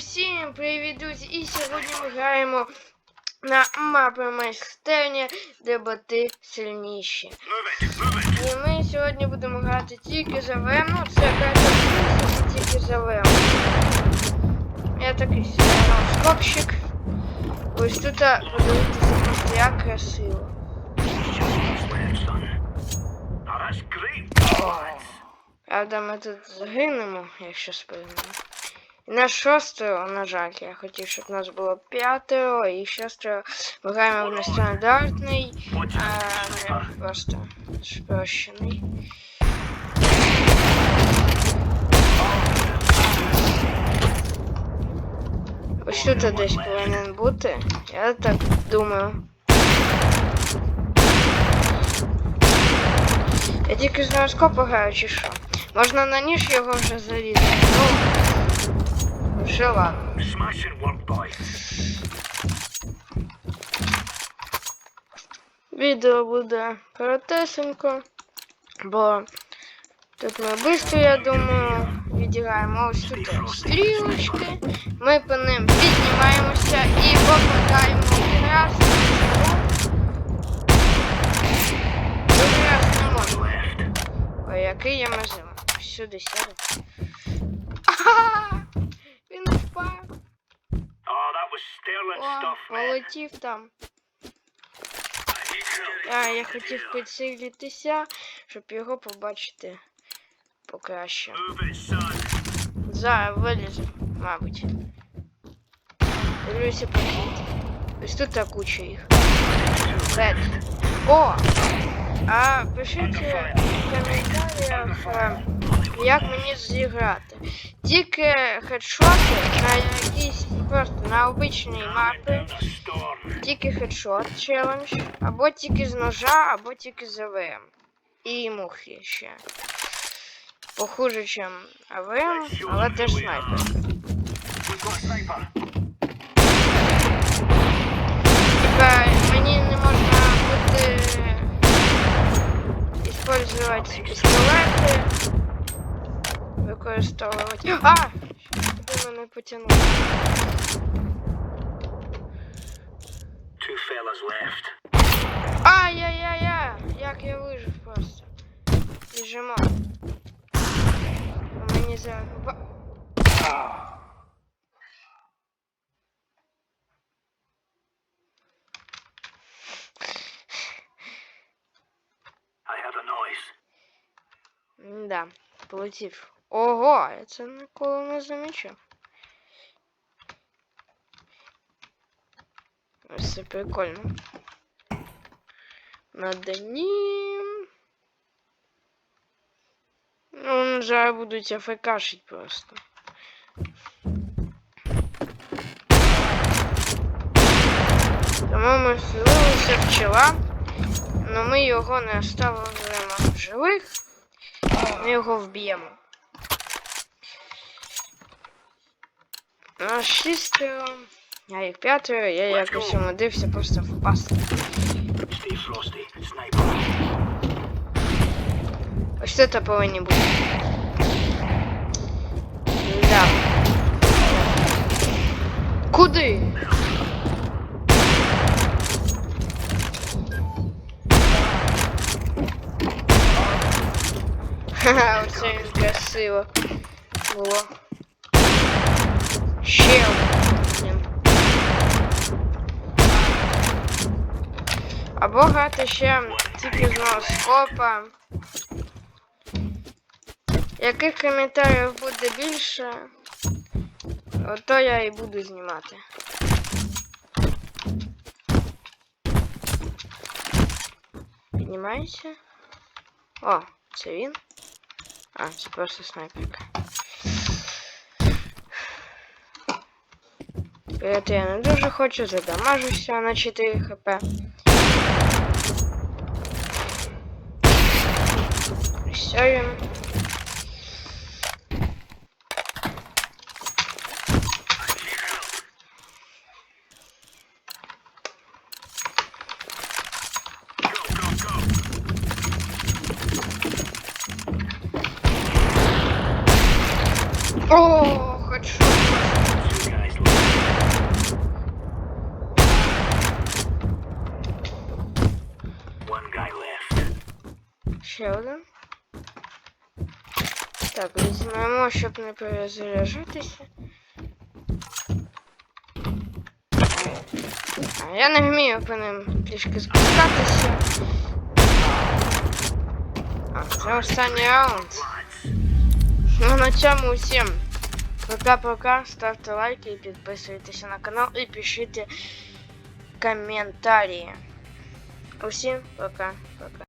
Усім привіт, друзі! І сьогодні ми граємо на мапі майстерня, де боти сильніші. І ми сьогодні будемо грати тільки за ВМ. Ну, це це тільки за ВМ. Я такий сьогодні скопщик. Ось тут подивитися просто як красиво. Правда, ми тут загинемо, якщо спинемо. І нас шостеро, на жаль, я хотів, щоб у нас було п'ятеро і шестеро. Ми граємо в нестандартний, а не просто спрощений. Ось тут десь повинен бути. Я так думаю. Я тільки з гороскопу граю чи що. Можна на ніж його вже зарізати. Ну, Smashing. Відео буде коротесенько, бо тут ми швидко, я думаю, відіграємо ось тут стрілочки. Ми по ним піднімаємося і попадаємо один раз. Другий раз не можна. Ой, який я мазила. Сюди сяду. Ага! О, полетів там. А, я хотів підсилитися, щоб його побачити покраще. Зараз вилізу, мабуть. Дивлюся похід. Ось тут та куча їх. Бет. О! А пишіть в коментарях, е, як мені зіграти. Тільки хедшоти на якісь просто на обичній мапі. Тільки хедшот челендж, або тільки з ножа, або тільки з АВМ. І мухи ще. Похуже, ніж АВМ, але теж снайпер. Типа, мені не можна буде использовать пістолети. Використовувати. А! Куди мене потягнуло? Two fellas left. Ай-яй-яй-яй! Як я вижив просто. Біжимо. А Мені за... Ба- I heard a noise. Да, полетів. Ого, я це ніколи не замічав. Ось це прикольно. Надо ним. Ну, зараз будуть афекашить просто. Тому ми вселилися пчела, але ми його не оставимо в живих. Ми його вб'ємо. шістеро. Я їх п'ятеро, я якось умудився просто впасти. Stay frosty. Sniper. Ось це повинні бути. Да. Куди? Ха-ха, оце він красиво було. Ще один. Або грати ще тільки з носкопа. Яких коментарів буде більше, то я і буду знімати. Піднімайся. О, це він. А, це просто снайперка. Это я не дуже хочу, задамажуся на 4 хп. Все він. О, хочу. Two guys Ще один. Так, візьмемо, щоб не перезаряджатися. А я не вмію по ним трішки спускатися. А, це останній раунд. Ну на цьому всім. Пока-пока, ставте лайки і підписуйтесь на канал і пишіть коментарі. Усім пока-пока.